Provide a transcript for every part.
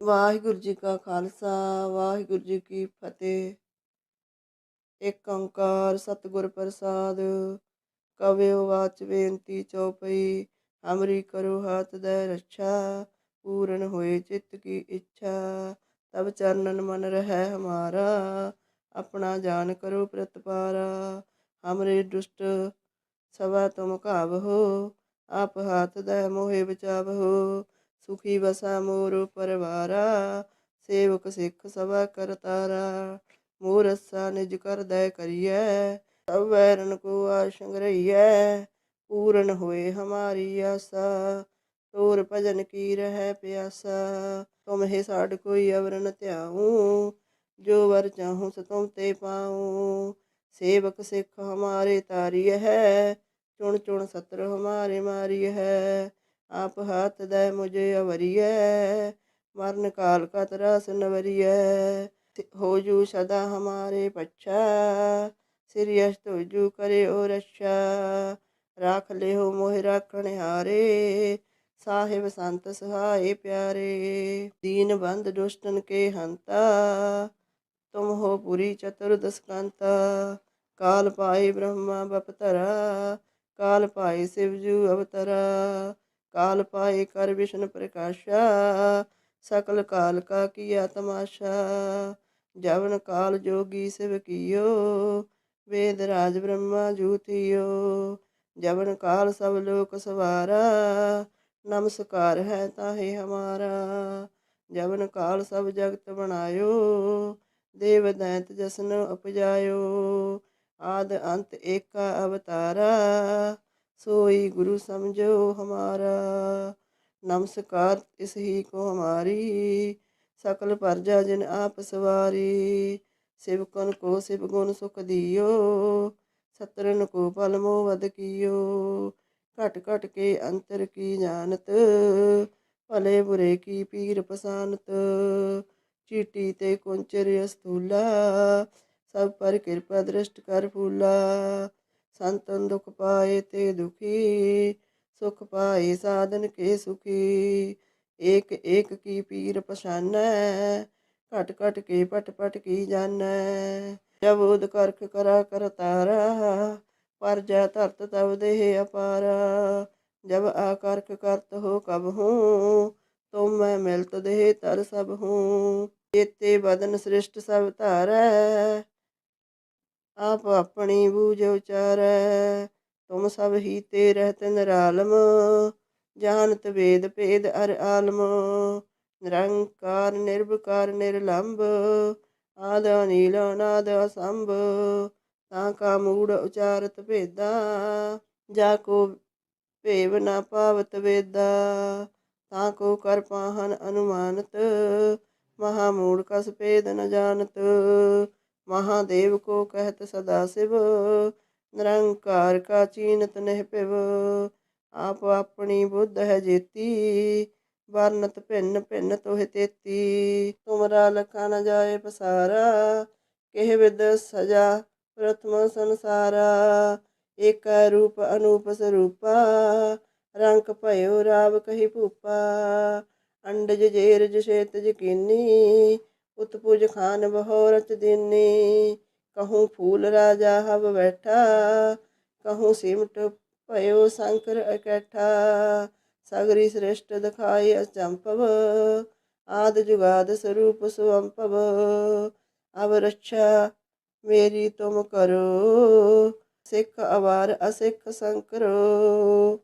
ਵਾਹਿਗੁਰੂ ਜੀ ਕਾ ਖਾਲਸਾ, ਵਾਹਿਗੁਰੂ ਜੀ ਕੀ ਫਤਿਹ। ਇੱਕ ਓੰਕਾਰ ਸਤਿਗੁਰ ਪ੍ਰਸਾਦ, ਕਵਿਓ ਵਾਚ ਬੇਨਤੀ ਚਉਪਈ, ਹਮਰੀ ਕਰੋ ਹੱਥ ਦੇ ਰੱਛਾ, ਪੂਰਨ ਹੋਏ ਚਿੱਤ ਕੀ ਇੱਛਾ। ਤਬ ਚਰਨਨ ਮਨ ਰਹਿ ਹਮਾਰਾ, ਆਪਣਾ ਜਾਨ ਕਰੋ ਪ੍ਰਤਪਾਰਾ। ਹਮਰੇ ਦੁਸ਼ਟ ਸਵਾ ਤੁਮ ਕਾਵਹੋ ਆਪ ਹਾਥ ਦੇ ਮੋਹਿ ਬਚਾਵਹੋ ਸੁਖੀ ਵਸਾ ਮੋਰ ਪਰਵਾਰਾ, ਸੇਵਕ ਸਿੱਖ ਸਭਾ ਕਰਤਾਰਾ। ਮੋਰ ਅਸਾ ਨਿਜ ਕਰ ਦੈ ਕਰੀਐ, ਸਭ ਵੈਰਨ ਕੋ ਆਸ਼ੰਗ ਰਹੀਐ, ਪੂਰਨ ਹੋਏ ਹਮਾਰੀ ਆਸਾ। ਤੋਰ ਭਜਨ ਕੀ ਰਹਿ ਪਿਆਸਾ, ਤੁਮ ਹੀ ਸਾਡ ਕੋਈ ਅਵਰਨ ਧਿਆਉ, ਜੋ ਵਰ ਚਾਹੂੰ ਸੋ ਤੁਮ ਤੇ ਪਾਉ। ਸੇਵਕ ਸਿੱਖ ਹਮਾਰੇ ਤਾਰੀ ਹੈ, ਚੁਣ ਚੁਣ ਸਤਰ ਹਮਾਰੇ ਮਾਰੀ ਹੈ। ਆਪ ਹੱਥ ਦੇ ਮੁਝੇ ਅਵਰੀਐ, ਮਰਨ ਕਾਲ ਕਾ ਤਰਾਸ ਨਵਰੀਐ। ਹੋ ਜੂ ਸਦਾ ਹਮਾਰੇ ਪੱਛਾ, ਸ੍ਰੀ ਅਸ਼ਟ ਜੂ ਕਰੇ ਓ ਰਛਾ। ਰਾਖ ਲਿਓ ਮੋਹਿ ਰਾਖਣ ਹਾਰੇ, ਸਾਹਿਬ ਸੰਤ ਸਹਾਏ ਪਿਆਰੇ। ਦੀਨ ਬੰਦ ਦੁਸ਼ਟਨ ਕੇ ਹੰਤਾ, ਤੁਮ ਹੋ ਪੁਰੀ ਚਤੁਰਦਸ ਕੰਤਾ ਕਾਲ ਪਾਏ ਬ੍ਰਹਮਾ ਬਪਤਰਾ, ਕਾਲ ਪਾਏ ਸਿਵਜੂ ਅਵਤਰਾ। ਕਾਲ ਪਾਏ ਕਰ ਵਿਸ਼ਨ ਪ੍ਰਕਾਸ਼ਾ, ਸਕਲ ਕਾਲ ਕਾ ਕੀਆ ਤਮਾਸ਼ਾ। ਜਵਨ ਕਾਲ ਜੋਗੀ ਸਿਵ ਕੀਓ, ਵੇਦ ਰਾਜ ਬ੍ਰਹਮਾ ਜੂਤੀਓ ਜਵਨ ਕਾਲ ਸਭ ਲੋਕ ਸਵਾਰਾ, ਨਮਸਕਾਰ ਹੈ ਤਾਹੇ ਹਮਾਰਾ। ਜਵਨ ਕਾਲ ਸਭ ਜਗਤ ਬਣਾਇਓ, ਦੇਵ ਦੈਂਤ ਜਸਨ ਉਪਜਾਇਓ। ਆਦ ਅੰਤ ਏਕਾ ਅਵਤਾਰਾ सोई गुरु समझो हमारा नमस्कार इस ही को हमारी सकल प्रजा जिन आप सवारी सिवकन को शिव गुण सुख दियो सतरन को पल मोह वध कियो घट घट के अंतर की जानत भले बुरे की पीर पसानत चीटी ते कुंचर अस्थूला सब पर कृपा दृष्ट कर फूला ਸੰਤਨ ਦੁਖ ਪਾਏ ਤੇ ਦੁਖੀ, ਸੁਖ ਪਾਏ ਸਾਧਨ ਕੇ ਸੁਖੀ। ਏਕ ਏਕ ਕੀ ਪੀਰ ਪਛਾਨੈ, ਘਟ ਘਟ ਕੇ ਪਟ ਪਟ ਕੀ ਜਾਣੈ ਜਬ ਉਦ ਕਰਖ ਕਰਾ, ਕਰ ਤਾਰਾ, ਪਰ ਜਾ ਧਰਤ ਤਬ ਦੇਹ ਅਪਾਰਾ। ਜਬ ਆਕਰਖ ਕਰਤ ਹੋ ਕਬ ਹੂੰ ਤੁਮ ਮੈਂ ਮਿਲਤ ਦੇਹ ਤਰ ਸਭ ਹੂੰ। ਚੇਤੇ ਬਦਨ ਸ੍ਰਿਸ਼ਟ ਸਭ ਧਾਰੈ ਆਪ ਆਪਣੀ ਬੂਝ ਉਚਾਰੈ, ਤੁਮ ਸਭ ਹੀ ਤੇ ਰਹਿਤ ਨਿਰਾਲਮ ਜਾਣਤ ਵੇਦ ਭੇਦ ਅਰ ਆਲਮ। ਨਿਰੰਕਾਰ ਨਿਰਭਕਾਰ ਨਿਰਲੰਭ। ਆਦ ਅਨੀਲ, ਅਨਾਦ ਅਸੰਭ। ਤਾਂ ਕਾ ਮੂੜ ਉਚਾਰਤ ਭੇਦਾ, ਜਾ ਕੋ ਭੇਵ ਨਾ ਪਾਵਤ ਵੇਦਾ। ਤਾਂ ਕੋ ਕਰ ਪਾਹਨ ਅਨੁਮਾਨਤ, ਮਹਾ ਮੂੜ ਕਸ ਭੇਦ ਨ ਜਾਣਤ। महादेव को कहत सदा शिव निरंकार का चीनत नह पिव आप अपनी बुद्ध है जेती ਵਰਨਤ ਭਿੰਨ ਭਿੰਨ ਤੋਹਿ ਤੇਤੀ ਤੁਮਰਾ ਲਖਾ ਨ ਜਾਏ ਪਸਾਰਾ ਕਿਹ ਵਿਦ ਸਜਾ ਪ੍ਰਥਮ ਸੰਸਾਰਾ ਏਕ ਰੂਪ ਅਨੂਪ ਸਰੂਪਾ ਰੰਗ ਭਇਓ ਰਾਵ ਕਹੀ ਭੂਪਾ ਅੰਡਜ ਜੇਰਜ ਛੇਤ ਜਕੀਨੀ ਉਤਪੁਜ ਖਾਨ ਬਹੋਰਤ ਰਚ ਕਹੂੰ ਫੂਲ ਰਾਜਾ ਹਵ ਬੈਠਾ। ਕਹੂੰ ਸਿਮਟ ਭਇਓ ਸੰਕਰ ਇਕੱਠਾ। ਸਗਰੀ ਸ੍ਰਿਸ਼ਟ ਦਿਖਾਈ ਅਚੰਪਵ ਆਦ ਜੁਗਾਦ ਸਰੂਪ ਸੁਅੰਪਵ ਅਵ ਰੱਛਾ ਮੇਰੀ ਤੁਮ ਕਰੋ। ਸਿੱਖ ਅਵਾਰ ਅਸਿੱਖ ਸੰਕਰੋ।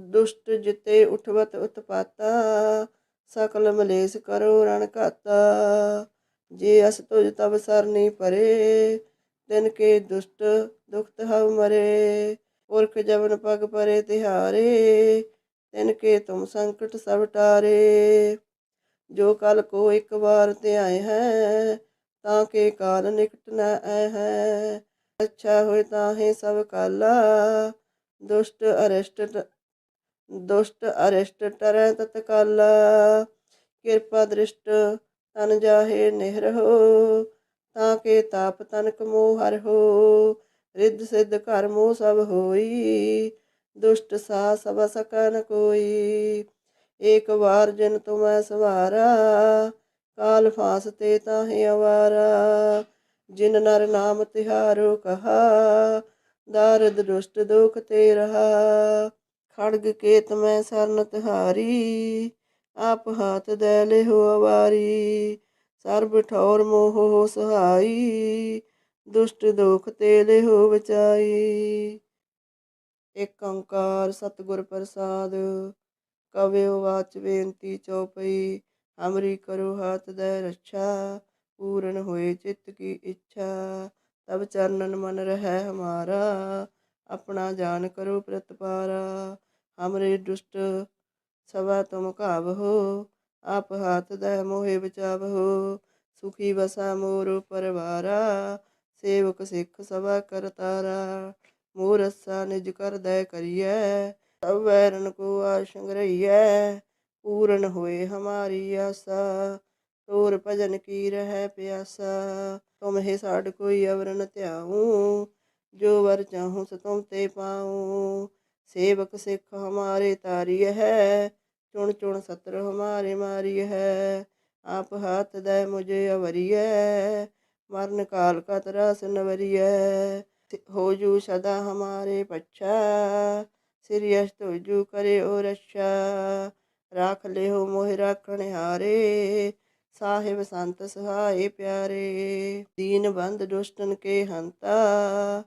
ਦੁਸ਼ਟ ਜਿਤੇ ਉਠਵਤ ਉਤਪਾਤਾ। ਸਕਲ ਮਲੇਸ ਕਰੋ ਰਣ ਘਾਤਾ। ਜੇ ਅਸ ਤੁਜ ਤਬ ਸਰਨੀ ਪਰੇ ਤਿਨ ਕੇ ਦੁਸ਼ਟ ਦੁਖਤ ਹਵ ਮਰੇ। ਪੁਰਖ ਜਵਨ ਪਗ ਪਰੇ ਤਿਹਾਰੇ, ਤਿਨ ਕੇ ਤੁਮ ਸੰਕਟ ਸਭ ਟਾਰੇ। ਜੋ ਕਲ ਕੋ ਇੱਕ ਵਾਰ ਧਿਆਏ ਹੈ, ਤਾਂ ਕੇ ਕਾਲ ਨਿਕਟ ਨ ਆਏ ਹੈ। ਅੱਛਾ ਹੋਏ ਤਾਂ ਹੈ ਸਭ ਕਾਲਾ, ਦੁਸ਼ਟ ਅਰਿਸ਼ਟ ਦੁਸ਼ਟ ਅਰਿਸ਼ਟ ਟਰੈ ਤਤਕਾਲ ਕਿਰਪਾ ਦ੍ਰਿਸ਼ਟ ਤਨ ਜਾਹੇ ਨਿਹਰਹੁ, ਤਾਂ ਕੇ ਤਾਪ ਤਨਕ ਮੋਹ ਹਰਹੁ, ਰਿੱਧ ਸਿੱਧ ਘਰ ਮੋਹ ਸਭ ਹੋਈ, ਦੁਸ਼ਟ ਸਾ ਸਭ ਸਕਨ ਕੋਈ, ਏਕ ਵਾਰ ਜਿਨ ਤੁਮੈ ਸਵਾਰਾ, ਕਾਲ ਫਾਸ ਤੇ ਤਾਹੇ ਅਵਾਰਾ, ਜਿਨ ਨਰ ਨਾਮ ਤਿਹਾਰੋ ਕਹਾ, ਦਾਰਦ ਦੁਸ਼ਟ ਦੁਖ ਤੇ ਰਹਾ। ਖੜਗ ਕੇਤ ਮੈਂ ਸਰਨ ਤਿਹਾਰੀ, ਆਪ ਹਾਥ ਦੇ ਲਿਹੋ ਅਵਾਰੀ। ਸਰਬ ਠੌਰ ਮੋਹ ਸਹਾਈ, ਦੁਸ਼ਟ ਦੁਖ ਤੇ ਲਿਹੋ ਬਚਾਈ। ਇਕ ਓੰਕਾਰ ਸਤਿਗੁਰ ਪ੍ਰਸਾਦ ਕਵਿਉ ਵਾਚ ਬੇਨਤੀ ਚਉਪਈ। ਹਮਰੀ ਕਰੋ ਹਾਥ ਦੇ ਰੱਛਾ, ਪੂਰਨ ਹੋਏ ਚਿੱਤ ਕੀ ਇੱਛਾ। ਤਬ ਚਰਨਨ ਮਨ ਰਹਿ ਹਮਾਰਾ, ਆਪਣਾ ਜਾਨ ਕਰੋ ਪ੍ਰਤਪਾਰਾ। ਹਮਰੇ ਦੁਸ਼ਟ ਸਵਾ ਤੁਮ ਘਾਵਹੋ, ਆਪ ਹਾਥ ਦੇ ਮੋਹਿ ਬਚਾਵਹੋ, ਸੁਖੀ ਵਸਾ ਮੋਰ ਪਰਵਾਰਾ, ਸੇਵਕ ਸਿੱਖ ਸਭਾ ਕਰਤਾਰਾ ਮੋਰ ਅਸਾ ਨਿਜ ਕਰ ਦੈ ਕਰੀਐ, ਸਭ ਵੈਰਨ ਕੋ ਆਸ਼ੰਗ ਰਹੀਐ, ਪੂਰਨ ਹੋਏ ਹਮਾਰੀ ਆਸਾ, ਤੋਰ ਭਜਨ ਕੀ ਰਹਿ ਪਿਆਸਾ, ਤੁਮ ਹੀ ਸਾਡ ਕੋਈ ਅਵਰਨ ਧਿਆਉ, ਜੋ ਵਰ ਚਾਹੂੰ ਸ ਤੁਮ ਤੇ ਪਾਉ। ਸੇਵਕ ਸਿੱਖ ਹਮਾਰੇ ਤਾਰੀਏ ਹੈ, ਚੁਣ ਚੁਣ ਸਤਰ ਹਮਾਰੇ ਮਾਰੀ ਹੈ, ਆਪ ਹਾਥ ਦੇ ਮੁਝੇ ਅਵਰੀਐ, ਮਰਨ ਕਾਲ ਕਾ ਤਰਾਸ ਨਵਰੀਐ ਹੋ ਜੂ ਸਦਾ ਹਮਾਰੇ ਪੱਛਾ, ਸ੍ਰੀ ਅਸ਼ਟ ਜੂ ਕਰੇ ਓ ਰੱਛਾ, ਰਾਖ ਲਿਓ ਮੋਹਿ ਰਾਖਣ ਹਾਰੇ, ਸਾਹਿਬ ਸੰਤ ਸਹਾਏ ਪਿਆਰੇ, ਦੀਨ ਬੰਦ ਦੁਸ਼ਟਨ ਕੇ ਹੰਤਾ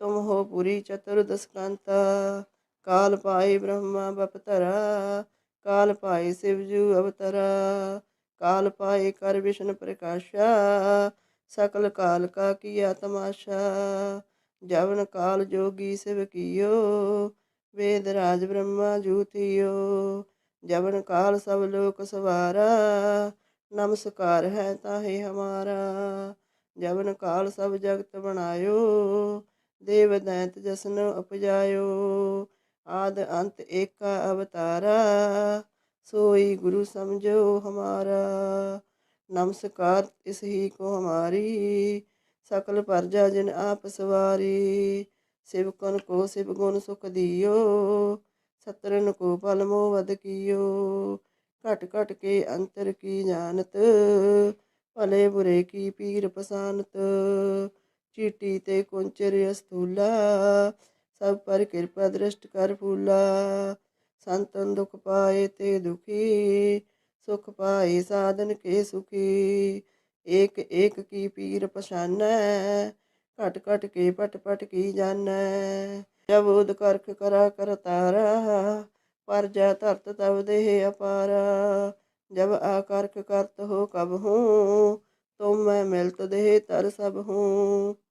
ਤੁਮ ਹੋ ਪੁਰੀ ਚਤੁਰਦਸ ਕੰਤਾ ਕਾਲ ਪਾਏ ਬ੍ਰਹਮਾ ਬਪਤਰਾ ਕਾਲ ਪਾਏ ਸਿਵਜੂ ਅਵਤਰਾ, ਕਾਲ ਪਾਏ ਕਰ ਵਿਸ਼ਨ ਪ੍ਰਕਾਸ਼ਾ, ਸਕਲ ਕਾਲ ਕਾ ਕੀਆ ਤਮਾਸ਼ਾ, ਜਵਨ ਕਾਲ ਜੋਗੀ ਸਿਵ ਕੀਓ, ਵੇਦ ਰਾਜ ਬ੍ਰਹਮਾ ਜੂਤਿਓ ਜਵਨ ਕਾਲ ਸਭ ਲੋਕ ਸਵਾਰਾ, ਨਮਸਕਾਰ ਹੈ ਤਾਹੇ ਹਮਾਰਾ, ਜਵਨ ਕਾਲ ਸਭ ਜਗਤ ਬਣਾਇਓ ਦੇਵ ਦੈਂਤ ਜਸਨ ਉਪਜਾਇਓ, ਆਦ ਅੰਤ ਏਕਾ ਅਵਤਾਰਾ, ਸੋਈ ਗੁਰੂ ਸਮਝੋ ਹਮਾਰਾ। ਨਮਸਕਾਰ ਇਸ ਹੀ ਕੋ ਹਮਾਰੀ, ਸਕਲ ਪਰਜਾ ਜਿਨ ਆਪ ਸਵਾਰੀ। ਸਿਵਕਨ ਕੋ ਸਿਵ ਗੁਣ ਸੁਖ ਦਿਓ ਸਤਰਨ ਕੋ ਪਲ ਮੋਹ ਵਦ ਕੀਓ। ਘਟ ਘਟ ਕੇ ਅੰਤਰ ਕੀ ਜਾਣਤ, ਭਲੇ ਬੁਰੇ ਕੀ ਪੀਰ ਪਸਾਨਤ। ਚੀਟੀ ਤੇ ਕੁੰਚਰ ਅਸਤੂਲਾ, ਸਭ ਪਰ ਕਿਰਪਾ ਦ੍ਰਿਸ਼ਟ ਕਰ ਫੂਲਾ। ਸੰਤਨ ਦੁਖ ਪਾਏ ਤੇ ਦੁਖੀ, ਸੁਖ ਪਾਏ ਸਾਧਨ ਕੇ ਸੁਖੀ। ਏਕ ਏਕ ਕੀ ਪੀਰ ਪਛਾਨੈ, ਘਟ ਘਟ ਕੇ ਪਟ ਪਟ ਕੀ ਜਾਣੈ ਜਬ ਉਦ ਕਰਖ ਕਰਾ, ਕਰ ਤਾਰਾ, ਪਰ ਜਾ ਧਰਤ ਤਬ ਦੇਹ ਅਪਾਰਾ। ਜਬ ਆਕਰਖ ਕਰਤ ਹੋ ਕਬ ਹੂੰ, ਤੁਮ ਮੈਂ ਮਿਲਤ ਦੇਹ ਤਰ ਸਭ ਹੂੰ।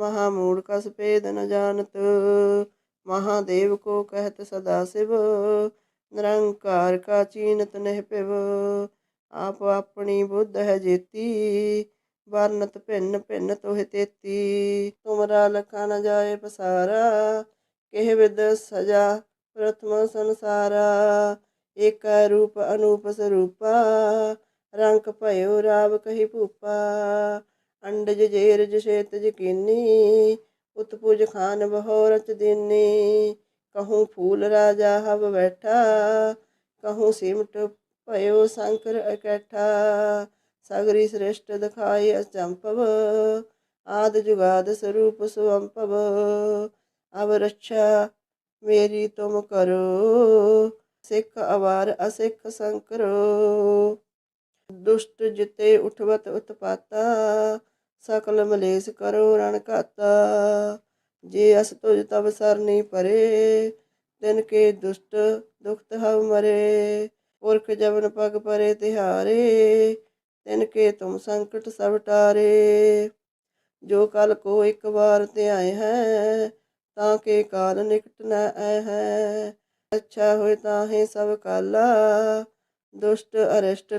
ਮਹਾ ਮੂੜ ਕਸ ਭੇਦ ਨ ਜਾਣਤ, ਮਹਾਦੇਵ ਕੋ ਕਹਿਤ ਸਦਾ ਸਿਵ, ਨਿਰੰਕਾਰ ਕਾ ਚੀਨਤ ਨਹਿ ਆਪ ਆਪਣੀ ਬੁੱਧ ਹੈ ਜੇਤੀ, ਵਰਨਤ ਭਿੰਨ ਭਿੰਨ ਤੋਹਿ ਤੇਤੀ, ਤੁਮਰਾ ਲਖਾ ਨ ਜਾਏ ਪਸਾਰਾ, ਕਿਹ ਵਿਦ ਸਜਾ ਪ੍ਰਥਮ ਸੰਸਾਰਾ, ਏਕ ਰੂਪ ਅਨੂਪ ਸਰੂਪਾ, ਰੰਗ ਭਇਓ ਰਾਵ ਕਹੀ ਭੂਪਾ ਅੰਡਜ ਜੇਰਜ ਛੇਤ ਜਕੀਨੀ ਉਤਪੁਜ ਖਾਨ ਬਹੁ ਰਚ ਦੀਨੀ। ਕਹੂੰ ਫੂਲ ਰਾਜਾ ਹਵ ਬੈਠਾ, ਕਹੂੰ ਸਿਮਟ ਭਇਓ ਸੰਕਰ ਇਕੱਠਾ। ਸਗਰੀ ਸ੍ਰਿਸ਼ਟ ਦਿਖਾਈ ਅਚੰਪਵ ਆਦ ਜੁਗਾਦ ਸਰੂਪ ਸੁਅੰਪਵ ਅਵ ਰੱਛਾ ਮੇਰੀ ਤੁਮ ਕਰੋ, ਸਿੱਖ ਅਵਾਰ ਅਸਿੱਖ ਸੰਕਰੋ। ਦੁਸ਼ਟ ਜਿਤੇ ਉਠਵਤ ਉਤਪਾਤਾ ਸਕਲ ਮਲੇਸ ਕਰੋ ਰਣ ਘਾਤਾ। ਜੇ ਅਸ ਤੁਜ ਤਬ ਸਰਨੀ ਪਰੇ ਤਿਨ ਕੇ ਦੁਸ਼ਟ ਦੁਖਤ ਹਵ ਮਰੇ। ਪੁਰਖ ਜਵਨ ਪਗ ਪਰੇ ਤਿਹਾਰੇ, ਤਿਨ ਕੇ ਤੁਮ ਸੰਕਟ ਸਭ ਟਾਰੇ। ਜੋ ਕਲ ਕੋ ਇੱਕ ਵਾਰ ਧਿਆਏ ਹੈ, ਤਾਂ ਕੇ ਕਾਲ ਨਿਕਟ ਨ ਆਏ ਹੈ। ਅੱਛਾ ਹੋਏ ਤਾਂ ਹੈ ਸਭ ਕਾਲਾ, ਦੁਸ਼ਟ ਅਰਿਸ਼ਟ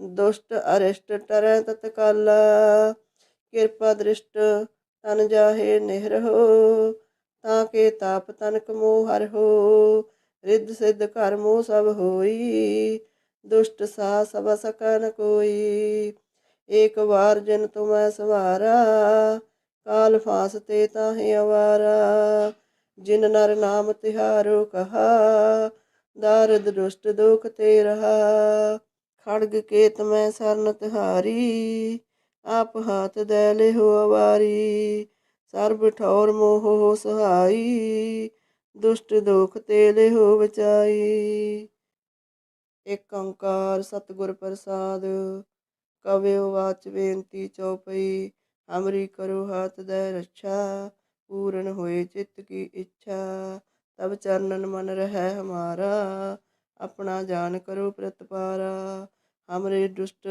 ਦੁਸ਼ਟ ਅਰਿਸ਼ਟ ਟਰੈ ਤਤਕਾਲ ਕਿਰਪਾ ਦ੍ਰਿਸ਼ਟ ਤਨ ਜਾਹੇ ਨਿਹਰਹੁ ਤਾਂ ਕੇ ਤਾਪ ਤਨਕ ਮੋਹ ਹਰਹੁ ਰਿੱਧ ਸਿੱਧ ਘਰ ਮੋਹ ਸਭ ਹੋਈ, ਦੁਸ਼ਟ ਸਾ ਸਭ ਸਕਨ ਕੋਈ। ਏਕ ਵਾਰ ਜਿਨ ਤੁਮੈ ਸਵਾਰਾ, ਕਾਲ ਫਾਸ ਤੇ ਤਾਹੇ ਅਵਾਰਾ। ਜਿਨ ਨਰ ਨਾਮ ਤਿਹਾਰੋ ਕਹਾ, ਦਾਰਦ ਦੁਸ਼ਟ ਦੁਖ ਤੇ ਰਹਾ। ਖੜਗ ਕੇਤ ਮੈਂ ਸਰਨ ਤਿਹਾਰੀ, ਆਪ ਹਾਥ ਦੇ ਲਿਹੋ ਅਵਾਰੀ। ਸਰਬ ਠੌਰ ਮੋਹ ਹੋ ਸਹਾਈ, ਦੁਸ਼ਟ ਦੁਖ ਤੇ ਲਿਹੋ ਬਚਾਈ। ਇਕ ਓੰਕਾਰ ਸਤਿਗੁਰ ਪ੍ਰਸਾਦ, ਕਵਿਓ ਵਾਚ ਬੇਨਤੀ ਚਉਪਈ। ਹਮਰੀ ਕਰੋ ਹਾਥ ਦੇ ਰੱਛਾ, ਪੂਰਨ ਹੋਏ ਚਿੱਤ ਕੀ ਇੱਛਾ। ਤਬ ਚਰਨਨ ਮਨ ਰਹਿ ਹਮਾਰਾ, ਆਪਣਾ ਜਾਨ ਕਰੋ ਪ੍ਰਤਪਾਰਾ। ਹਮਰੇ ਦੁਸ਼ਟ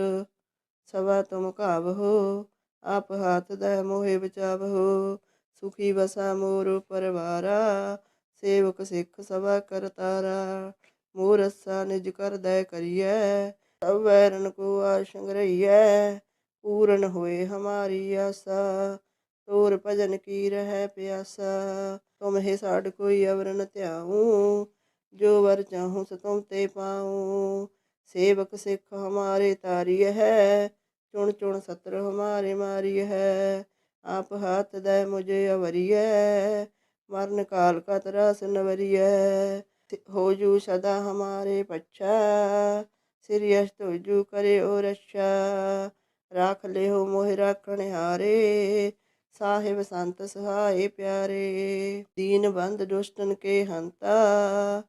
ਸਵਾ ਤੁਮ ਕਾਵਹੋ ਆਪ ਹਾਥ ਦੇ ਮੋਹਿ ਬਚਾਵਹੋ। ਸੁਖੀ ਵਸਾ ਮੋਰ ਪਰਵਾਰਾ, ਸੇਵਕ ਸਿੱਖ ਸਵਾ ਕਰਤਾਰਾ। ਮੋਰ ਅਸਾ ਨਿਜ ਕਰ ਦੈ ਕਰੀਐ, ਸਭ ਵੈਰਨ ਕੋ ਆਸ਼ੰਗ ਰਹੀਐ। ਪੂਰਨ ਹੋਏ ਹਮਾਰੀ ਆਸਾ, ਤੋਰ ਭਜਨ ਕੀ ਰਹਿ ਪਿਆਸਾ। ਤੁਮ ਹੈ ਸਾਡ ਕੋਈ ਅਵਰਨ ਧਿਆਉ, ਜੋ ਵਰ ਚਾਹੂੰ ਸ ਤੁਮ ਤੇ ਪਾਉ। ਸੇਵਕ ਸਿੱਖ ਹਮਾਰੇ ਤਾਰੀਏ ਹੈ, ਚੁਣ ਚੁਣ ਸਤਰ ਹਮਾਰੇ ਮਾਰੀ ਹੈ, ਆਪ ਹਾਥ ਦੇ ਮੁਝੇ ਅਵਰੀਐ ਮਰਨ ਕਾਲ ਕਾ ਤਰਾਸ ਨਵਰੀਐ ਹੋ ਜੂ ਸਦਾ ਹਮਾਰੇ ਪੱਛਾ, ਸ੍ਰੀ ਅਸ਼ਟ ਜੂ ਕਰੇ ਓ ਰੱਛਾ, ਰਾਖ ਲਿਓ ਮੋਹਿ ਰਾਖਣ ਹਾਰੇ, ਸਾਹਿਬ ਸੰਤ ਸਹਾਏ ਪਿਆਰੇ, ਦੀਨ ਬੰਦ ਦੁਸ਼ਟਨ ਕੇ ਹੰਤਾ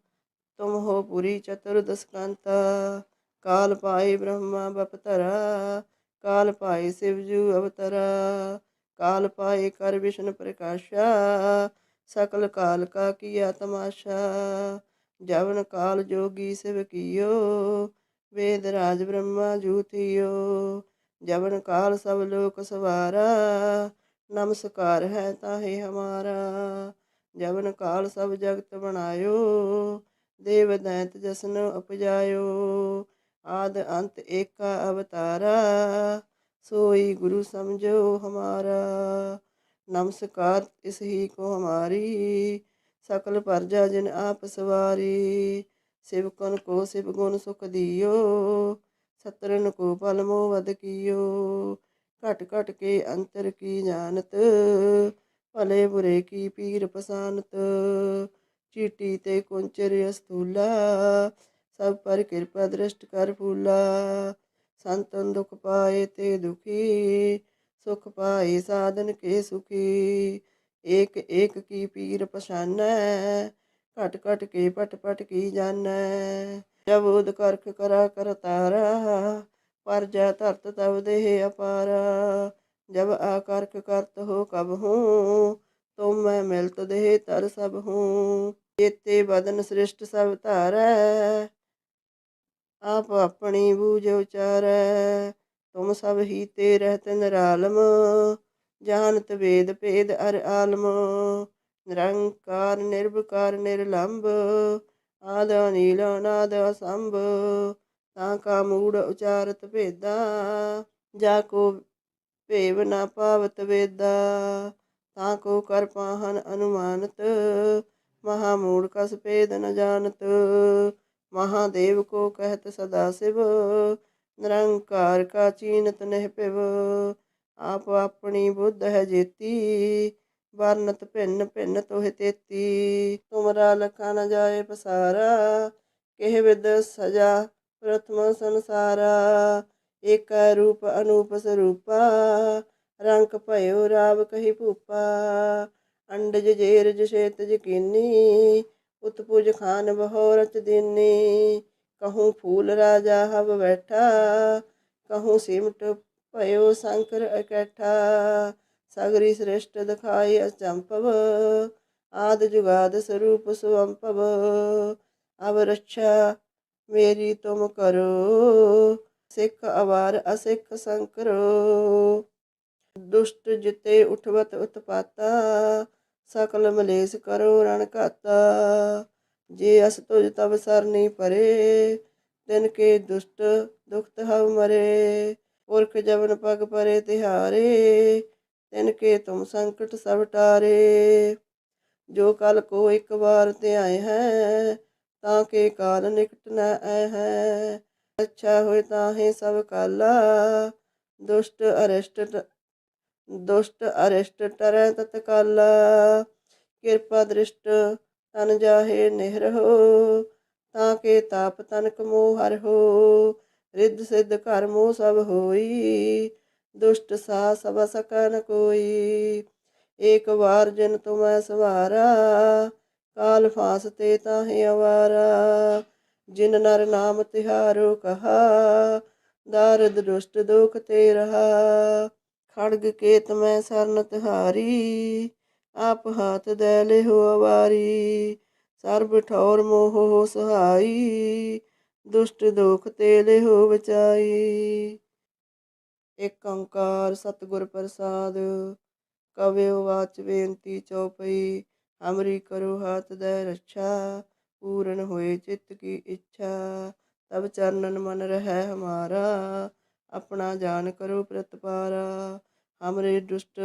ਤੁਮ ਹੋ ਪੁਰੀ ਚਤੁਰਦਸ ਕੰਤਾ ਕਾਲ ਪਾਏ ਬ੍ਰਹਮਾ ਬਪਤਰਾ ਕਾਲ ਪਾਏ ਸਿਵਜੂ ਅਵਤਰਾ, ਕਾਲ ਪਾਏ ਕਰ ਵਿਸ਼ਨ ਪ੍ਰਕਾਸ਼ਾ, ਸਕਲ ਕਾਲ ਕਾ ਕੀਆ ਤਮਾਸ਼ਾ, ਜਵਨ ਕਾਲ ਜੋਗੀ ਸਿਵ ਕੀਓ, ਵੇਦ ਰਾਜ ਬ੍ਰਹਮਾ ਜੂਤੀਓ ਜਵਨ ਕਾਲ ਸਭ ਲੋਕ ਸਵਾਰਾ, ਨਮਸਕਾਰ ਹੈ ਤਾਹੇ ਹਮਾਰਾ, ਜਵਨ ਕਾਲ ਸਭ ਜਗਤ ਬਣਾਇਓ ਦੇਵ ਦੈਂਤ ਜਸਨ ਉਪਜਾਇਓ, ਆਦ ਅੰਤ ਏਕਾ ਅਵਤਾਰਾ, ਸੋਈ ਗੁਰੂ ਸਮਝੋ ਹਮਾਰਾ। ਨਮਸਕਾਰ ਇਸ ਹੀ ਕੋ ਹਮਾਰੀ, ਸਕਲ ਪਰਜਾ ਜਿਨ ਆਪ ਸਵਾਰੀ। ਸਿਵਕਨ ਕੋ ਸਿਵ ਗੁਣ ਸੁਖ ਦਿਓ ਸਤਰਨ ਕੋ ਪਲ ਮੋ ਵਦ ਕੀਓ। ਘਟ ਘਟ ਕੇ ਅੰਤਰ ਕੀ ਜਾਣਤ, ਭਲੇ ਬੁਰੇ ਕੀ ਪੀਰ ਪਸਾਨਤ। ਚੀਟੀ ਤੇ ਕੁੰਚਰ ਅਸਤੂਲਾ, ਸਭ ਪਰ ਕਿਰਪਾ ਦ੍ਰਿਸ਼ਟ ਕਰ ਫੂਲਾ। ਸੰਤਨ ਦੁਖ ਪਾਏ ਤੇ ਦੁਖੀ, ਸੁਖ ਪਾਏ ਸਾਧਨ ਕੇ ਸੁਖੀ। ਏਕ ਏਕ ਕੀ ਪੀਰ ਪਛਾਨੈ, ਘਟ ਘਟ ਕੇ ਪਟ ਪਟ ਕੀ ਜਾਣੈ ਜਬ ਉਦ ਕਰਖ ਕਰਾ, ਕਰ ਤਾਰਾ, ਪਰ ਜਾ ਧਰਤ ਤਬ ਦੇਹ ਅਪਾਰਾ। ਜਬ ਆਕਰਖ ਕਰਤ ਹੋ ਕਬ ਹੂੰ ਤੁਮ ਮੈਂ ਮਿਲਤ ਦੇਹ ਤਰ ਸਭ ਹੂੰ, ਚੇਤੇ ਬਦਨ ਸ੍ਰਿਸ਼ਟ ਸਭ ਧਾਰੈ। ਆਪ ਆਪਣੀ ਬੂਝ ਉਚਾਰੈ, ਤੁਮ ਸਭ ਹੀ ਤੇ ਰਹਿਤ ਨਿਰਾਲਮ। ਜਾਣਤ ਵੇਦ ਭੇਦ ਅਰ ਆਲਮ। ਨਿਰੰਕਾਰ ਨਿਰਭਕਾਰ ਨਿਰਲੰਭ। ਆਦ ਨੀਲ ਅਨਾਦ ਅਸੰਭ। ਤਾਂ ਕਾ ਮੂੜ ਉਚਾਰਤ ਭੇਦਾ, ਜਾ ਕੋ ਭੇਵ ਨਾ ਪਾਵਤ ਵੇਦਾ। ਤਾਂ ਕੋ ਕਰ ਪਾਹਨ ਅਨੁਮਾਨਤ, ਮਹਾ ਮੂੜ ਕਸ ਭੇਦ ਨ ਜਾਣਤ। ਮਹਾਦੇਵ ਕੋ ਕਹਿਤ ਸਦਾ ਸਿਵ, ਨਿਰੰਕਾਰ ਕਾ ਚੀਨਤ ਨਹਿ ਪਿਵ। ਆਪ ਆਪਣੀ ਬੁੱਧ ਹੈ ਜੇਤੀ, ਵਰਨਤ ਭਿੰਨ ਭਿੰਨ ਤੋਹਿ ਤੇਤੀ। ਤੁਮਰਾ ਲਖਾ ਨ ਜਾਏ ਪਸਾਰਾ, ਕਿਹ ਵਿਦ ਸਜਾ ਪ੍ਰਥਮ ਸੰਸਾਰਾ। ਏਕ ਰੂਪ ਅਨੂਪ ਸਰੂਪਾ ਰੰਗ ਭਇਓ ਰਾਵ ਕਹੀ ਭੂਪਾ, ਅੰਡਜ ਜੇਰਜ ਸ਼ੇਤ ਜਕੀਨੀ ਉਤਪੁਜ ਖਾਨ ਬਹੁ ਰਚ ਦੀਨੀ। ਕਹੂੰ ਫੂਲ ਰਾਜਾ ਹਵ ਬੈਠਾ, ਕਹੂੰ ਸਿਮਟ ਭਇਓ ਸ਼ੰਕਰ ਇਕੱਠਾ। ਸਗਰੀ ਸ੍ਰਿਸ਼ਟ ਦਿਖਾਈ ਅਚੰਪਵ ਆਦ ਜੁਗਾਦ ਸਰੂਪ ਸੁਅੰਪਵ ਅਵ ਰੱਛਾ ਮੇਰੀ ਤੁਮ ਕਰੋ, ਸਿੱਖ ਅਵਾਰ ਅਸਿੱਖ ਸੰਕਰੋ। ਦੁਸ਼ਟ ਜਿਤੇ ਉਠਵਤ ਉਤਪਾਤਾ, ਸਕਲ ਮਲੇਸ ਕਰੋ ਰਣ ਘਾਤਾ। ਜੇ ਅਸ ਤੁਜ ਤਬ ਸਰਨੀ ਪਰੇ, ਤਿਨ ਕੇ ਦੁਸ਼ਟ ਦੁਖਤ ਹਵ ਮਰੇ। ਪੁਰਖ ਜਵਨ ਪਗ ਪਰੇ ਤਿਹਾਰੇ, ਤਿਨ ਕੇ ਤੁਮ ਸੰਕਟ ਸਭ ਟਾਰੇ। ਜੋ ਕਲ ਕੋ ਇੱਕ ਵਾਰ ਧਿਆਏ ਹੈ, ਤਾਂ ਕੇ ਕਾਲ ਨਿਕਟ ਨ ਆਏ ਹੈ। ਅੱਛਾ ਹੋਏ ਤਾਹੇ ਸਭ ਕਾਲਾ, ਦੁਸ਼ਟ ਅਰਿਸ਼ਟ ਦੁਸ਼ਟ ਅਰਿਸ਼ਟ ਟਰੈ ਤਤਕਾਲ, ਕਿਰਪਾ ਦ੍ਰਿਸ਼ਟ ਤਨ ਜਾਹੇ ਨਿਹਰਹੁ ਤਾਂ ਕੇ ਤਾਪ ਤਨਕ ਮੋਹ ਹਰਹੁ ਰਿੱਧ ਸਿੱਧ ਘਰ ਮੋਹ ਸਭ ਹੋਈ, ਦੁਸ਼ਟ ਸਾ ਸਭ ਸਕਨ ਕੋਈ, ਏਕ ਵਾਰ ਜਿਨ ਤੁਮੈ ਸਵਾਰਾ, ਕਾਲ ਫਾਸ ਤੇ ਤਾਹੇ ਅਵਾਰਾ, ਜਿਨ ਨਰ ਨਾਮ ਤਿਹਾਰੋ ਕਹਾ, ਦਾਰਦ ਦੁਸ਼ਟ ਦੁਖ ਤੇ ਰਹਾ ਖੜਗ ਕੇਤ ਮੈਂ ਸਰਨ ਤਿਹਾਰੀ, ਆਪ ਹਾਥ ਦੇ ਲਿਹੋ ਅਵਾਰੀ। ਸਰਬ ਠੌਰ ਮੋਹ ਸਹਾਈ, ਦੁਸ਼ਟ ਦੁਖ ਤੇ ਲਿਹੋ ਬਚਾਈ। ਏਕ ਓੰਕਾਰ ਸਤਿਗੁਰ ਪ੍ਰਸਾਦ, ਕਵਿਓ ਵਾਚ ਬੇਨਤੀ ਚਉਪਈ। ਹਮਰੀ ਕਰੋ ਹੱਥ ਦੇ ਰੱਛਾ, ਪੂਰਨ ਹੋਏ ਚਿੱਤ ਕੀ ਇੱਛਾ। ਤਬ ਚਰਨਨ ਮਨ ਰਹਿ ਹਮਾਰਾ, ਆਪਣਾ ਜਾਨ ਕਰੋ ਪ੍ਰਤਪਾਰਾ। ਹਮਰੇ ਦੁਸ਼ਟ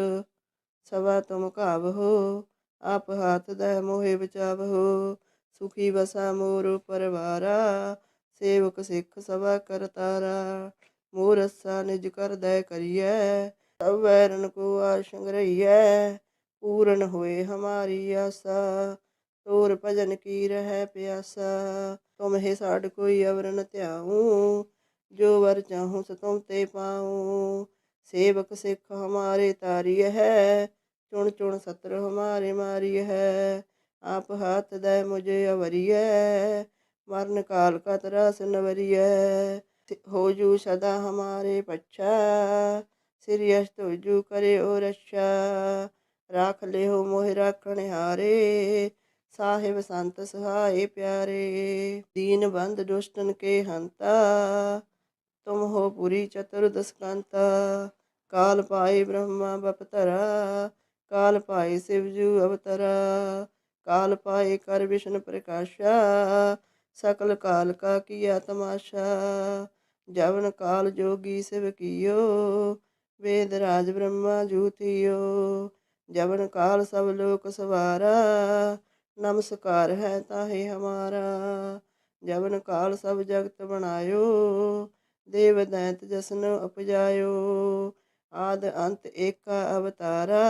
ਸਵਾ ਤੁਮ ਕਾਵਹੋ ਆਪ ਹਾਥ ਦੇ ਮੋਹਿ ਬਚਾਵਹੋ ਸੁਖੀ ਵਸਾ ਮੋਰ ਪਰਵਾਰਾ, ਸੇਵਕ ਸਿੱਖ ਸਵਾ ਕਰਤਾਰਾ ਮੋਰ ਅਸਾ ਨਿਜ ਕਰ ਦੈ ਕਰੀਐ, ਸਭ ਵੈਰਨ ਕੋ ਆਸ਼ੰਗ ਰਹੀਐ। ਪੂਰਨ ਹੋਏ ਹਮਾਰੀ ਆਸਾ, ਤੋਰ ਭਜਨ ਕੀ ਰਹਿ ਪਿਆਸਾ। ਤੁਮ ਹੈ ਸਾਡ ਕੋਈ ਅਵਰਨ ਧਿਆਉ, ਜੋ ਵਰ ਚਾਹੂੰ ਸੋ ਤੁਮ ਤੇ ਪਾਉ। ਸੇਵਕ ਸਿੱਖ ਹਮਾਰੇ ਤਾਰੀ ਹੈ, ਚੁਣ ਚੁਣ ਸਤਰ ਹਮਾਰੇ ਮਾਰੀ ਹੈ, ਆਪ ਹਾਥ ਦੇ ਮੁਝੇ ਅਵਰੀਐ, ਮਰਨ ਕਾਲ ਕਾ ਤਰਾਸ ਨਵਰੀਐ ਹੋ ਜੂ ਸਦਾ ਹਮਾਰੇ ਪੱਛਾ, ਸ੍ਰੀ ਅਸ਼ਟ ਜੂ ਕਰੇ ਓ ਰਛਾ ਰਾਖ ਲਿਓ ਮੋਹਿ ਰਾਖਣ ਹਾਰੇ ਸਾਹਿਬ ਸੰਤ ਸਹਾਏ ਪਿਆਰੇ, ਦੀਨ ਬੰਦ ਦੁਸ਼ਟਨ ਕੇ ਹੰਤਾ ਤੁਮ ਹੋ ਪੁਰੀ ਚਤੁਰਦਸ ਕੰਤਾ, ਕਾਲ ਪਾਏ ਬ੍ਰਹਮਾ ਬਪਤਰਾ, ਕਾਲ ਪਾਏ ਸਿਵਜੂ ਅਵਤਰਾ, ਕਾਲ ਪਾਏ ਕਰ ਵਿਸ਼ਨ ਪ੍ਰਕਾਸ਼ਾ, ਸਕਲ ਕਾਲ ਕਾ ਕੀਆ ਤਮਾਸ਼ਾ, ਜਵਨ ਕਾਲ ਜੋਗੀ ਸਿਵ ਕੀਓ, ਵੇਦ ਰਾਜ ਬ੍ਰਹਮਾ ਜੂਤੀਓ ਜਵਨ ਕਾਲ ਸਭ ਲੋਕ ਸਵਾਰਾ, ਨਮਸਕਾਰ ਹੈ ਤਾਹੇ ਹਮਾਰਾ, ਜਵਨ ਕਾਲ ਸਭ ਜਗਤ ਬਣਾਇਓ ਦੇਵ ਦੈਂਤ ਜਸਨ ਉਪਜਾਇਓ, ਆਦ ਅੰਤ ਏਕਾ ਅਵਤਾਰਾ,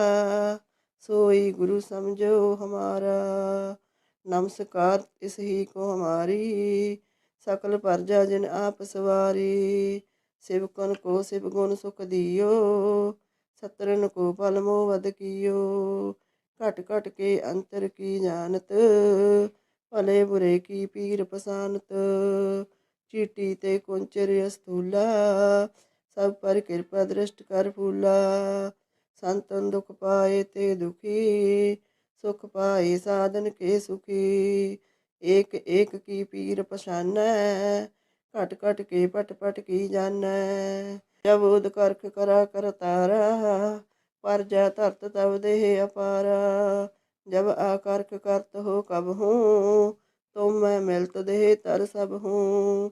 ਸੋਈ ਗੁਰੂ ਸਮਝੋ ਹਮਾਰਾ। ਨਮਸਕਾਰ ਇਸ ਹੀ ਕੋ ਹਮਾਰੀ, ਸਕਲ ਪਰਜਾ ਜਿਨ ਆਪ ਸਵਾਰੀ। ਸਿਵਕਨ ਕੋ ਸਿਵ ਗੁਣ ਸੁਖ ਦਿਓ, ਸਤਰਨ ਕੋ ਪਲ ਮੋ ਵਦ ਕੀਓ। ਘਟ ਘਟ ਕੇ ਅੰਤਰ ਕੀ ਜਾਣਤ, ਭਲੇ ਬੁਰੇ ਕੀ ਪੀਰ ਪਸਾਨਤ। ਚੀਟੀ ਤੇ ਕੁੰਚਰ ਅਸਥੂਲਾ ਸਭ ਪਰ ਕਿਰਪਾ ਦ੍ਰਿਸ਼ਟ ਕਰ ਫੂਲਾ। ਸੰਤਨ ਦੁਖ ਪਾਏ ਤੇ ਦੁਖੀ, ਸੁਖ ਪਾਏ ਸਾਧਨ ਕੇ ਸੁਖੀ। ਏਕ ਏਕ ਕੀ ਪੀਰ ਪਛਾਨੈ, ਘਟ ਘਟ ਕੇ ਪਟ ਪਟ ਕੀ ਜਾਣੈ ਜਬ ਉਦ ਕਰਖ ਕਰਾ, ਕਰ ਤਾਰਾ, ਪਰ ਜਾ ਧਰਤ ਤਬ ਦੇਹ ਅਪਾਰਾ। ਜਬ ਆਕਰਖ ਕਰਤ ਹੋ ਕਬ ਹੂੰ, ਤੁਮ ਮੈਂ ਮਿਲਤ ਦੇਹ ਤਰ ਸਭ ਹੂੰ।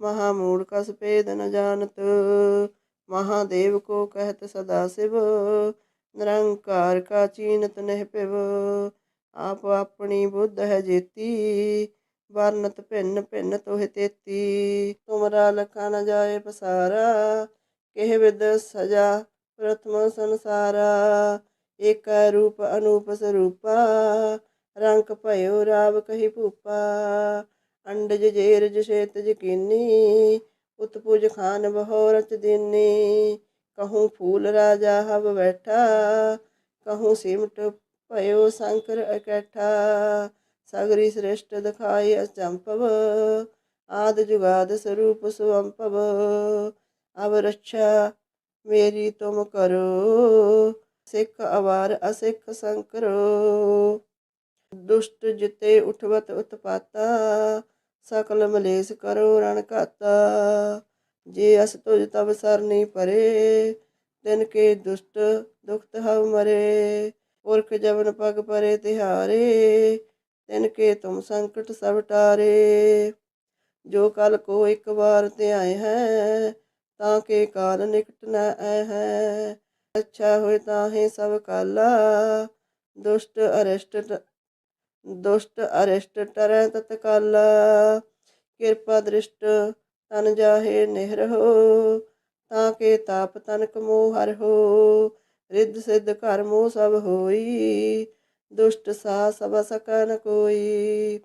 ਮਹਾ ਮੂੜ ਕਸ ਭੇਦ ਨ ਜਾਣਤ, ਮਹਾਦੇਵ ਕੋ ਕਹਿਤ ਸਦਾ ਸਿਵ, ਨਿਰੰਕਾਰ ਕਾ ਚੀਨਤ ਨਹਿ ਪਿਵ। ਆਪ ਆਪਣੀ ਬੁੱਧ ਹੈ ਜੇਤੀ, ਵਰਨਤ ਭਿੰਨ ਭਿੰਨ ਤੋਹਿ ਤੇਤੀ। ਤੁਮਰਾ ਲਖਾ ਨ ਜਾਏ ਪਸਾਰਾ, ਕਿਹ ਵਿਦ ਸਜਾ ਪ੍ਰਥਮ ਸੰਸਾਰਾ। ਏਕੈ ਰੂਪ ਅਨੂਪ ਸਰੂਪਾ, ਰੰਗ ਭਇਓ ਰਾਵ ਕਹੀ ਭੂਪਾ। ਅੰਡਜ ਜੇਰਜ ਛੇਤਜ ਕੀਨੀ ਉਤਪੁਜ ਖਾਨ ਬਹੁ ਰਚ ਕਹੂੰ ਫੂਲ ਰਾਜਾ ਹਵ ਬੈਠਾ, ਕਹੂੰ ਸਿਮਟ ਭਇਓ ਸ਼ੰਕਰ ਇਕੱਠਾ। ਸਗਰੀ ਸ੍ਰਿਸ਼ਟ ਦਿਖਾਈ ਅਚੰਪਵ ਆਦ ਜੁਗਾਦ ਸਰੂਪ ਸੁਅੰਭਵ। ਅਬ ਰੱਛਾ ਮੇਰੀ ਤੁਮ ਕਰੋ, ਸਿੱਖ ਅਵਾਰ ਅਸਿੱਖ ਸੰਕਰੋ। ਦੁਸ਼ਟ ਜਿਤੇ ਉਠਵਤ ਉਤਪਾਤਾ, ਸਕਲ ਮਲੇਸ ਕਰੋ ਰਣ ਘਾਤਾ। ਜੇ ਅਸ ਤੁਜ ਤਬ ਸਰਨੀ ਪਰੇ, ਤਿਨ ਕੇ ਦੁਸ਼ਟ ਦੁਖਤ ਹਵ ਮਰੇ। ਪੁਰਖ ਜਵਨ ਪਗ ਪਰੇ ਤਿਹਾਰੇ, ਤਿਨ ਕੇ ਤੁਮ ਸੰਕਟ ਸਭ ਟਾਰੇ। ਜੋ ਕਲ ਕੋ ਇੱਕ ਵਾਰ ਧਿਆਏ ਹੈ, ਤਾਂ ਕੇ ਕਾਲ ਨਿਕਟ ਨ ਆਏ ਹੈ। ਅੱਛਾ ਹੋਏ ਤਾਹੇ ਸਭ ਕਾਲਾ, ਦੁਸ਼ਟ ਅਰਿਸ਼ਟ ਦੁਸ਼ਟ ਅਰਿਸ਼ਟ ਟਰੈ ਤਤਕਾਲਾ ਕਿਰਪਾ ਦ੍ਰਿਸ਼ਟ ਤਨ ਜਾਹੇ ਨਿਹਰਹੁ ਤਾਂ ਕੇ ਤਾਪ ਤਨਕ ਮੋਹ ਹਰਹੁ ਰਿੱਧ ਸਿੱਧ ਘਰ ਮੋਹ ਸਭ ਹੋਈ, ਦੁਸ਼ਟ ਸਾ ਸਭ ਸਕੈ ਕੋਈ,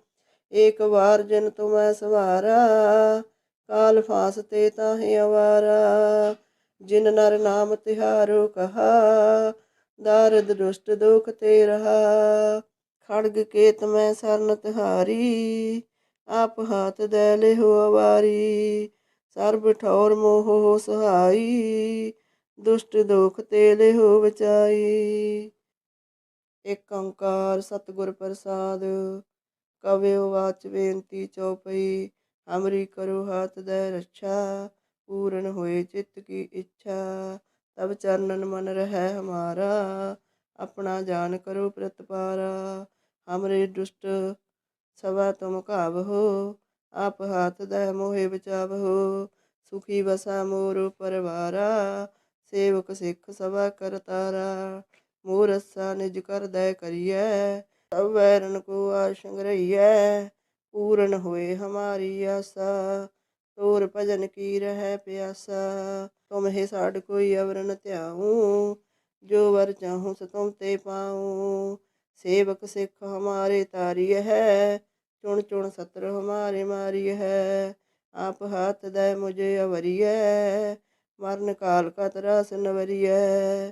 ਏਕ ਵਾਰ ਜਿਨ ਤੁਮੈ ਸਵਾਰਾ, ਕਾਲ ਫਾਸ ਤੇ ਤਾਹੇ ਅਵਾਰਾ, ਜਿਨ ਨਰ ਨਾਮ ਤਿਹਾਰੋ ਕਹਾ, ਦਾਰਦ ਦੁਸ਼ਟ ਦੁਖ ਤੇ ਰਹਾ। ਖੜਗ ਕੇਤ ਮੈਂ ਸਰਨ ਤਿਹਾਰੀ ਆਪ ਹਾਥ ਦੇ ਲਿਹੋ ਅਵਾਰੀ। ਸਰਬ ਠੌਰ ਮੋਹ ਸਹਾਈ, ਦੁਸ਼ਟ ਦੁਖ ਤੇ ਲਿਹੋ ਬਚਾਈ। ਇਕ ਓੰਕਾਰ ਸਤਿਗੁਰ ਪ੍ਰਸਾਦ ਕਵਿਉ ਵਾਚ ਬੇਨਤੀ ਚਉਪਈ। ਹਮਰੀ ਕਰੋ ਹਾਥ ਦੇ ਰੱਛਾ, ਪੂਰਨ ਹੋਏ ਚਿੱਤ ਕੀ ਇੱਛਾ। ਤਬ ਚਰਨਨ ਮਨ ਰਹਿ ਹਮਾਰਾ, ਆਪਣਾ ਜਾਨ ਕਰੋ ਪ੍ਰਤਪਾਰਾ। ਹਮਰੇ ਦੁਸ਼ਟ ਸਵਾ ਤੁਮ ਘਾਵਹੋ ਆਪ ਹਾਥ ਦੇ ਮੋਹਿ ਬਚਾਵਹੋ ਸੁਖੀ ਵਸਾ ਮੋਰ ਪਰਵਾਰਾ, ਸੇਵਕ ਸਿੱਖ ਸਭਾ ਕਰਤਾਰਾ ਮੋਰ ਅਸਾ ਨਿਜ ਕਰ ਦੈ ਕਰੀਐ, ਸਭ ਵੈਰਨ ਕੋ ਆਸ਼ੰਗ ਰਹੀਐ। ਪੂਰਨ ਹੋਏ ਹਮਾਰੀ ਆਸਾ, ਤੋਰ ਭਜਨ ਕੀ ਰਹਿ ਪਿਆਸਾ। ਤੁਮ ਹੈ ਸਾਡ ਕੋਈ ਅਵਰਨ ਧਿਆਉ, ਜੋ ਵਰ ਚਾਹੂੰ ਸ ਤੁਮ ਤੇ ਪਾਉ। ਸੇਵਕ ਸਿੱਖ ਹਮਾਰੇ ਤਾਰੀ ਹੈ, ਚੁਣ ਚੁਣ ਸਤਰ ਹਮਾਰੇ ਮਾਰੀ ਹੈ, ਆਪ ਹਾਥ ਦੇ ਮੁਝੇ ਅਵਰੀਐ ਮਰਨ ਕਾਲ ਕਾ ਤਰਾਸ ਨਵਰੀਐ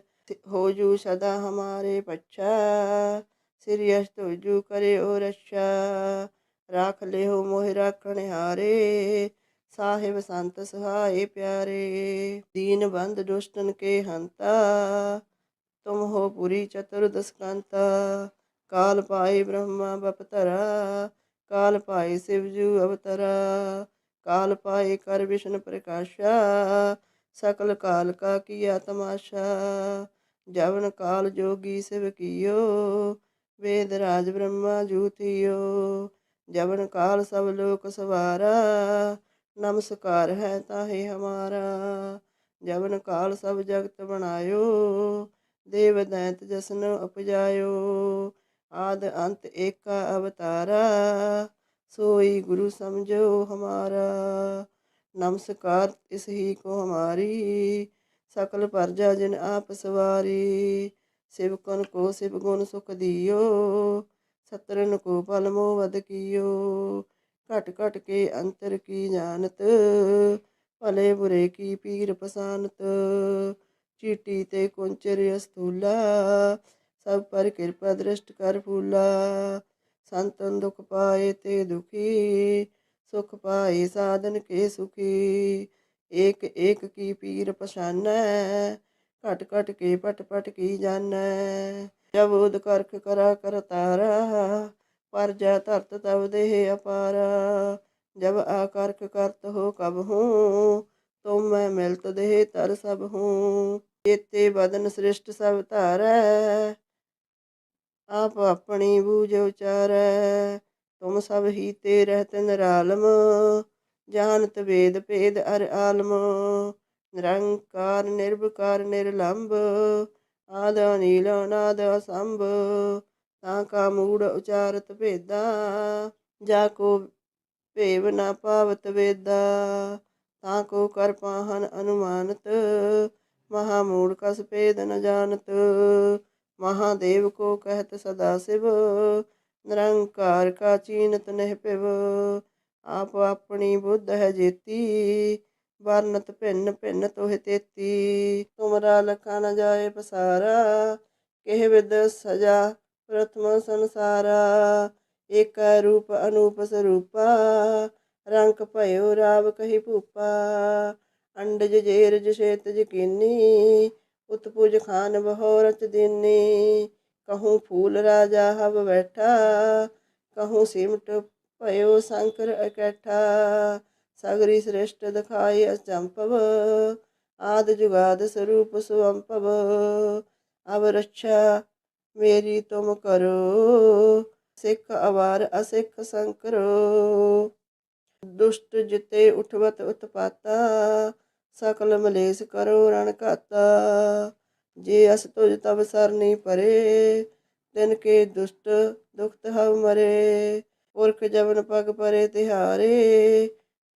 ਹੋ ਜੂ ਸਦਾ ਹਮਾਰੇ ਪੱਛਾ, ਸ੍ਰੀ ਅਸ ਤੁਜੂ ਕਰੇ ਓ ਰੱਛਾ, ਰਾਖ ਲਿਓ ਮੋਹਿ ਰਾਖਣ ਹਾਰੇ, ਸਾਹਿਬ ਸੰਤ ਸਹਾਏ ਪਿਆਰੇ, ਦੀਨ ਬੰਦ ਦੁਸ਼ਟਨ ਕੇ ਹੰਤਾ ਤੁਮ ਹੋ ਪੁਰੀ ਚਤੁਰਦਸ ਕਾਂਤਾ ਕਾਲ ਪਾਏ ਬ੍ਰਹਮਾ ਬਪਤਰਾ ਕਾਲ ਪਾਏ ਸਿਵਜੂ ਅਵਤਰਾ, ਕਾਲ ਪਾਏ ਕਰ ਵਿਸ਼ਨ ਪ੍ਰਕਾਸ਼ਾ, ਸਕਲ ਕਾਲ ਕਾ ਕੀਆ ਤਮਾਸ਼ਾ, ਜਵਨ ਕਾਲ ਜੋਗੀ ਸਿਵ ਕੀਓ, ਵੇਦ ਰਾਜ ਬ੍ਰਹਮਾ ਜੂਤੀਓ ਜਵਨ ਕਾਲ ਸਭ ਲੋਕ ਸਵਾਰਾ, ਨਮਸਕਾਰ ਹੈ ਤਾਹੇ ਹਮਾਰਾ, ਜਵਨ ਕਾਲ ਸਭ ਜਗਤ ਬਣਾਇਓ ਦੇਵ ਦੈਂਤ ਜਸਨ ਉਪਜਾਇਓ, ਆਦ ਅੰਤ ਏਕਾ ਅਵਤਾਰਾ, ਸੋਈ ਗੁਰੂ ਸਮਝੋ ਹਮਾਰਾ। ਨਮਸਕਾਰ ਇਸ ਹੀ ਕੋ ਹਮਾਰੀ, ਸਕਲ ਪਰਜਾ ਜਿਨ ਆਪ ਸਵਾਰੀ। ਸਿਵਕਨ ਕੋ ਸਿਵ ਗੁਣ ਸੁਖ ਦਿਓ ਸਤਰਨ ਕੋ ਪਲ ਮੋਹ ਵਦ ਕੀਓ। ਘਟ ਘਟ ਕੇ ਅੰਤਰ ਕੀ ਜਾਣਤ, ਭਲੇ ਬੁਰੇ ਕੀ ਪੀਰ ਪਸਾਨਤ। ਚੀਟੀ ਤੇ ਕੁੰਚਰ ਅਸਥੂਲਾ ਸਭ ਪਰ ਕਿਰਪਾ ਦ੍ਰਿਸ਼ਟ ਕਰ ਫੂਲਾ। ਸੰਤਨ ਦੁਖ ਪਾਏ ਤੇ ਦੁਖੀ, ਸੁਖ ਪਾਏ ਸਾਧਨ ਕੇ ਸੁਖੀ। ਏਕ ਏਕ ਕੀ ਪੀਰ ਪਛਾਨੈ, ਘਟ ਘਟ ਕੇ ਪਟ ਪਟ ਕੀ ਜਾਣੈ ਜਬ ਉਦ ਕਰਖ ਕਰਾ ਕਰ ਤਾਰਾ, ਪਰ ਜਾ ਧਰਤ ਤਬ ਦੇਹ ਅਪਾਰਾ। ਜਬ ਆਕਰਖ ਕਰਤ ਹੋ ਕਬ ਹੂੰ ਤੁਮ ਮੈਂ ਮਿਲਤ ਦੇਹ ਤਰ ਸਭ ਹੂੰ ਚੇਤੇ ਬਦਨ ਸ੍ਰਿਸ਼ਟ ਸਭ ਧਾਰੈ। ਆਪ ਆਪਣੀ ਬੂਝ ਉਚਾਰੈ, ਤੁਮ ਸਭ ਹੀ ਤੇ ਰਹਿਤ ਨਿਰਾਲਮ। ਜਾਣਤ ਵੇਦ ਭੇਦ ਅਰ ਆਲਮ। ਨਿਰੰਕਾਰ ਨਿਰਭਕਾਰ ਨਿਰਲੰਭ। ਆਦ ਅਨੀਲ, ਅਨਾਦ ਅਸੰਭ। ਤਾਂ ਕਾ ਮੂੜ ਉਚਾਰਤ ਭੇਦਾ, ਜਾ ਕੋ ਭੇਵ ਨਾ ਪਾਵਤ ਵੇਦਾ। ਤਾਂ ਕੋ ਕਰ ਪਾਹਨ ਅਨੁਮਾਨਤ, ਮਹਾ ਮੂੜ ਕਸ ਭੇਦ ਨ ਜਾਣਤ। ਮਹਾਦੇਵ ਕੋ ਕਹਿਤ ਸਦਾ ਸਿਵ, ਨਿਰੰਕਾਰ ਕਾ ਚੀਨਤ ਨਹਿ ਪਿਵ। ਆਪ ਆਪਣੀ ਬੁੱਧ ਹੈ ਜੇਤੀ, ਵਰਨਤ ਭਿੰਨ ਭਿੰਨ ਤੋਹਿ ਤੇਤੀ। ਤੁਮਰਾ ਲਖਾ ਨ ਜਾਏ ਪਸਾਰਾ, ਕਿਹ ਵਿਦ ਸਜਾ ਪ੍ਰਥਮ ਸੰਸਾਰਾ। ਏਕੈ ਰੂਪ ਅਨੂਪ ਸਰੂਪਾ ਰੰਕ ਭਇਓ ਰਾਵ ਕਹੀ ਭੂਪਾ, ਅੰਡਜ ਜੇਰਜ ਸ਼ੇਤ ਜਕੀਨੀ ਉਤਪੁਜ ਖਾਨ ਬਹੁ ਰਚ ਦੀਨੀ। ਕਹੂੰ ਫੂਲ ਰਾਜਾ ਹਵ ਬੈਠਾ, ਕਹੂੰ ਸਿਮਟ ਭਇਓ ਸ਼ੰਕਰ ਇਕੱਠਾ। ਸਗਰੀ ਸ੍ਰਿਸ਼ਟ ਦਿਖਾਈ ਅਚੰਪਵ, ਆਦ ਜੁਗਾਦ ਸਰੂਪ ਸੁਅੰਪਵ। ਅਬ ਰੱਛਾ ਮੇਰੀ ਤੁਮ ਕਰੋ, ਸਿੱਖ ਅਵਾਰ ਅਸਿੱਖ ਸੰਕਰੋ। ਦੁਸ਼ਟ ਜਿਤੇ ਉਠਵਤ ਉਤਪਾਤਾ, ਸਕਲ ਮਲੇਸ ਕਰੋ ਰਣ ਘਾਤਾ। ਜੇ ਅਸ ਤੁਜ ਤਬ ਸਰਨੀ ਪਰੇ ਤਿਨ ਕੇ ਦੁਸ਼ਟ ਦੁਖਤ ਹਵ ਮਰੇ। ਪੁਰਖ ਜਵਨ ਪਗ ਪਰੇ ਤਿਹਾਰੇ,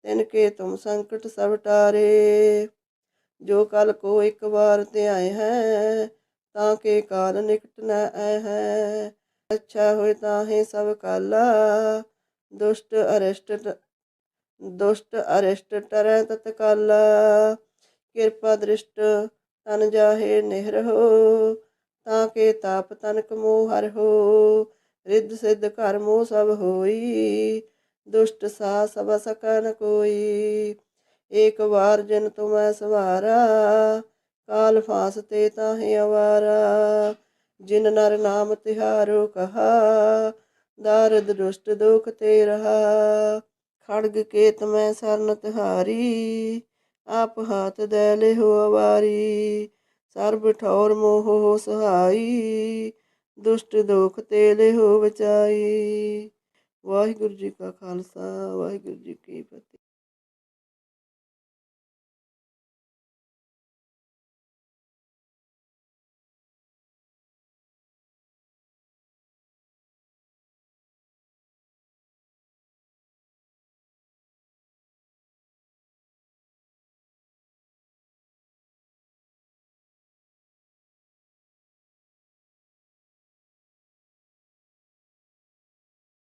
ਤਿਨ ਕੇ ਤੁਮ ਸੰਕਟ ਸਭ ਟਾਰੇ। ਜੋ ਕਲ ਕੋ ਇੱਕ ਵਾਰ ਤੇ ਆਏ ਹੈ, ਤਾਂ ਕੇ ਕਾਲ ਨਿਕਟ ਨ ਆਏ ਹੈ। ਅੱਛਾ ਹੋਏ ਤਾਂ ਤਾਹੇ ਸਭ ਕਾਲਾ, ਦੁਸ਼ਟ ਅਰਿਸ਼ਟ ਦੁਸ਼ਟ ਅਰਿਸ਼ਟ ਟਰੈ ਤਤਕਾਲਾ ਕਿਰਪਾ ਦ੍ਰਿਸ਼ਟ ਤਨ ਜਾਹੇ ਨਿਹਰਹੁ ਤਾਂ ਕੇ ਤਾਪ ਤਨਕ ਮੋਹ ਹਰਹੁ ਰਿੱਧ ਸਿੱਧ ਘਰ ਮੋਹ ਸਭ ਹੋਈ, ਦੁਸ਼ਟ ਸਾ ਸਭ ਸਕਨ ਕੋਈ, ਏਕ ਵਾਰ ਜਿਨ ਤੁਮੈ ਸਵਾਰਾ, ਕਾਲ ਫਾਸ ਤੇ ਤਾਹੇ ਅਵਾਰਾ, ਜਿਨ ਨਰ ਨਾਮ ਤਿਹਾਰੋ ਕਹਾ, ਦਾਰਦ ਦੁਸ਼ਟ ਦੁਖ ਤੇ ਰਹਾ ਖੜਗ ਕੇਤ ਮੈਂ ਸਰਨ ਤਿਹਾਰੀ, ਆਪ ਹਾਥ ਦੇ ਲਿਹੋ ਅਵਾਰੀ। ਸਰਬ ਠੌਰ ਮੋਹ ਸਹਾਈ, ਦੁਸ਼ਟ ਦੁਖ ਤੇ ਲਿਹੋ ਬਚਾਈ। ਵਾਹਿਗੁਰੂ ਜੀ ਕਾ ਖਾਲਸਾ, ਵਾਹਿਗੁਰੂ ਜੀ ਕੀ ਫਤਿਹ।